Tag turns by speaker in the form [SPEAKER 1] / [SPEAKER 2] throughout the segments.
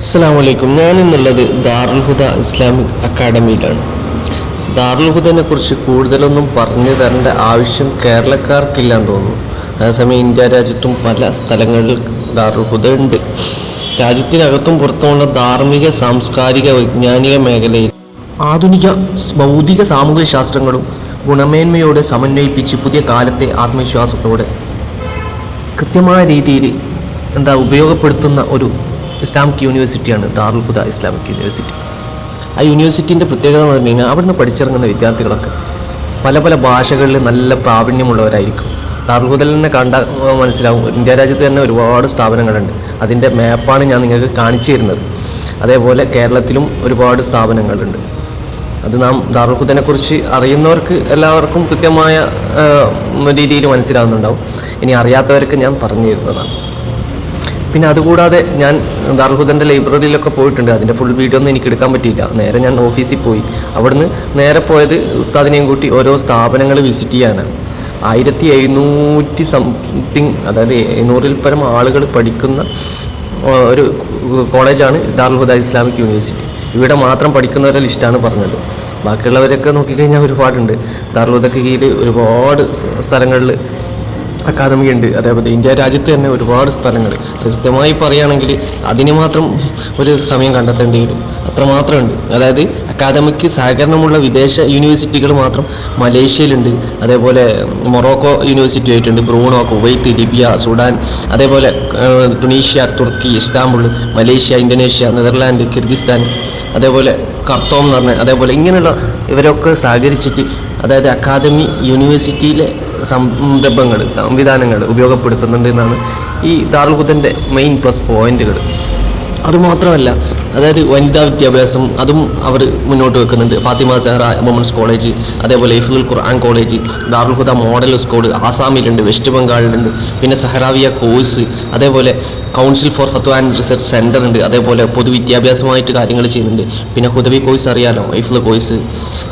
[SPEAKER 1] അസ്സാം വലൈക്കും ഞാൻ ഇന്നുള്ളത് ദാറുൽ ഹുദ ഇസ്ലാമിക് അക്കാഡമിയിലാണ്. ദാറുൽ ഹുദനെ കുറിച്ച് കൂടുതലൊന്നും പറഞ്ഞു തരേണ്ട ആവശ്യം കേരളക്കാർക്കില്ലാന്ന് തോന്നുന്നു. അതേസമയം ഇന്ത്യ രാജ്യത്തും പല സ്ഥലങ്ങളിൽ ദാറുൽ ഹുദ ഉണ്ട്. രാജ്യത്തിനകത്തും പുറത്തുമുള്ള ധാർമ്മിക സാംസ്കാരിക വൈജ്ഞാനിക മേഖലയിൽ ആധുനിക ഭൗതിക സാമൂഹിക ശാസ്ത്രങ്ങളും ഗുണമേന്മയോടെ സമന്വയിപ്പിച്ച് പുതിയ കാലത്തെ ആത്മവിശ്വാസത്തോടെ കൃത്യമായ രീതിയിൽ എന്താ ഉപയോഗപ്പെടുത്തുന്ന ഒരു ഇസ്ലാമിക് യൂണിവേഴ്സിറ്റിയാണ് ദാറുൽ ഹുദ ഇസ്ലാമിക് യൂണിവേഴ്സിറ്റി. ആ യൂണിവേഴ്സിറ്റിന്റെ പ്രത്യേകത എന്ന് പറഞ്ഞു കഴിഞ്ഞാൽ അവിടുന്ന് പഠിച്ചിറങ്ങുന്ന വിദ്യാർത്ഥികളൊക്കെ പല പല ഭാഷകളിൽ നല്ല പ്രാവീണ്യമുള്ളവരായിരിക്കും. ഖുദയിൽ തന്നെ കണ്ട മനസ്സിലാവും. ഇന്ത്യ രാജ്യത്ത് തന്നെ ഒരുപാട് സ്ഥാപനങ്ങളുണ്ട്. അതിന്റെ മാപ്പാണ് ഞാൻ നിങ്ങൾക്ക് കാണിച്ചു തരുന്നത്. അതേപോലെ കേരളത്തിലും ഒരുപാട് സ്ഥാപനങ്ങളുണ്ട്. അത് നാം ദാറുൽ ഖുദനെക്കുറിച്ച് കുറിച്ച് അറിയുന്നവർക്ക് എല്ലാവർക്കും കൃത്യമായ രീതിയിൽ മനസ്സിലാവുന്നുണ്ടാവും. ഇനി അറിയാത്തവർക്ക് ഞാൻ പറഞ്ഞു തരുന്നതാണ്. പിന്നെ അതുകൂടാതെ ഞാൻ ദാർഹുദന്റെ ലൈബ്രറിയിലൊക്കെ പോയിട്ടുണ്ട്. അതിന്റെ ഫുൾ വീഡിയോ ഒന്നും എനിക്ക് എടുക്കാൻ പറ്റിയില്ല. നേരെ ഞാൻ ഓഫീസിൽ പോയി. അവിടുന്ന് നേരെ പോയത് ഉസ്താദിനെയും കൂട്ടി ഓരോ സ്ഥാപനങ്ങൾ വിസിറ്റ് ചെയ്യാനാണ് ആയിരത്തി എഴുന്നൂറ്റി സംതിങ് അതായത് എഴുന്നൂറിൽ പരം ആളുകൾ പഠിക്കുന്ന ഒരു കോളേജാണ് ദാർഹുദ ഇസ്ലാമിക് യൂണിവേഴ്സിറ്റി. ഇവിടെ മാത്രം പഠിക്കുന്നവരുടെ ലിസ്റ്റാണ് പറഞ്ഞത്. ബാക്കിയുള്ളവരൊക്കെ നോക്കിക്കഴിഞ്ഞാൽ ഒരുപാടുണ്ട്. ദാർഹുദക്ക് കീഴിൽ ഒരുപാട് സ്ഥലങ്ങളിൽ അക്കാദമി ഉണ്ട് അതേപോലെ ഇന്ത്യ രാജ്യത്ത് തന്നെ ഒരുപാട് സ്ഥലങ്ങൾ. കൃത്യമായി പറയുകയാണെങ്കിൽ അതിന് മാത്രം ഒരു സമയം കണ്ടെത്തേണ്ടി വരും. അത്രമാത്രം ഉണ്ട് അതായത് അക്കാദമിക്ക് സഹകരണമുള്ള വിദേശ യൂണിവേഴ്സിറ്റികൾ മാത്രം മലേഷ്യയിലുണ്ട്. അതേപോലെ മൊറോക്കോ യൂണിവേഴ്സിറ്റി ആയിട്ടുണ്ട്. Brunei Kuwait Libya Sudan. അതേപോലെ ടുണീഷ്യ തുർക്കി Istanbul Malaysia Indonesia Netherland Kyrgyzstan. അതേപോലെ കർത്തോം എന്ന് പറഞ്ഞ അതേപോലെ ഇങ്ങനെയുള്ള ഇവരൊക്കെ സഹകരിച്ചിട്ട് അതായത് അക്കാദമി യൂണിവേഴ്സിറ്റിയിലെ സംരംഭങ്ങൾ സംവിധാനങ്ങൾ ഉപയോഗപ്പെടുത്തുന്നുണ്ട് എന്നാണ് ഈ ദാർൽഹുദന്റെ മെയിൻ പ്ലസ് പോയിന്റുകൾ അതുമാത്രമല്ല അതായത് വനിതാ വിദ്യാഭ്യാസം അതും അവർ മുന്നോട്ട് വെക്കുന്നുണ്ട്. ഫാത്തിമ സെഹ്റ വുമൻസ് കോളേജ് അതേപോലെ ഇഫുൽ ഖുർആൻ കോളേജ് ദാറുൽഹുദ മോഡൽ സ്കൂൾ ആസാമിലുണ്ട് വെസ്റ്റ് ബംഗാളിലുണ്ട്. പിന്നെ സഹറാവിയ കോഴ്സ് അതേപോലെ council for fatwa and research centre ഉണ്ട്. അതേപോലെ പൊതുവിദ്യാഭ്യാസമായിട്ട് കാര്യങ്ങൾ ചെയ്യുന്നുണ്ട്. പിന്നെ ഹുദവി കോഴ്സ് അറിയാലോ ഇഫുൽ കോഴ്സ്.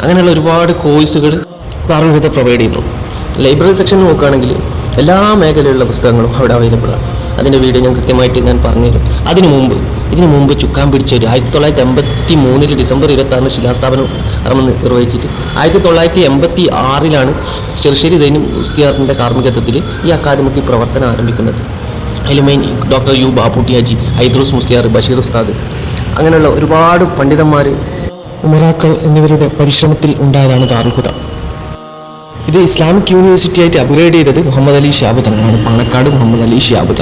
[SPEAKER 1] അങ്ങനെയുള്ള ഒരുപാട് കോഴ്സുകൾ ദാറുൽഹുദ പ്രൊവൈഡ് ചെയ്യുന്നു. ലൈബ്രറി സെക്ഷൻ നോക്കുകയാണെങ്കിൽ എല്ലാ മേഖലയിലുള്ള പുസ്തകങ്ങളും അവിടെ അവൈലബിൾ ആണ്. അതിന്റെ വീഡിയോ ഞാൻ കൃത്യമായിട്ട് ഞാൻ പറഞ്ഞുതരും. അതിനു മുമ്പ് ഇതിനു മുമ്പ് ചുക്കാൻ പിടിച്ചൊരു ആയിരത്തി തൊള്ളായിരത്തി എൺപത്തി മൂന്നിൽ ഡിസംബർ ഇരുപത്താറിന് ശിലാസ്ഥാപനം നിർവഹിച്ചിട്ട് ആയിരത്തി തൊള്ളായിരത്തി എൺപത്തി ആറിലാണ് ചെറുശ്ശേരി സൈനും ഉസ്തിയാറിന്റെ കാർമ്മികത്വത്തിൽ ഈ അക്കാദമിക്ക് പ്രവർത്തനം ആരംഭിക്കുന്നത്. അതിൽ main doctor U Bapputtihaji Aidroos Musliyar Basheer Ustad അങ്ങനെയുള്ള ഒരുപാട് പണ്ഡിതന്മാർ ഉമറാക്കൾ എന്നിവരുടെ പരിശ്രമത്തിൽ ഉണ്ടായതാണ് ദാറുൽഹുദ ഇത് ഇസ്ലാമിക് യൂണിവേഴ്സിറ്റി ആയിട്ട് അപ്ഗ്രേഡ് ചെയ്തത് മുഹമ്മദ് അലി ഷിയാബ് തങ്ങളാണ് പാണക്കാട് മുഹമ്മദ് അലി ഷിയാബ്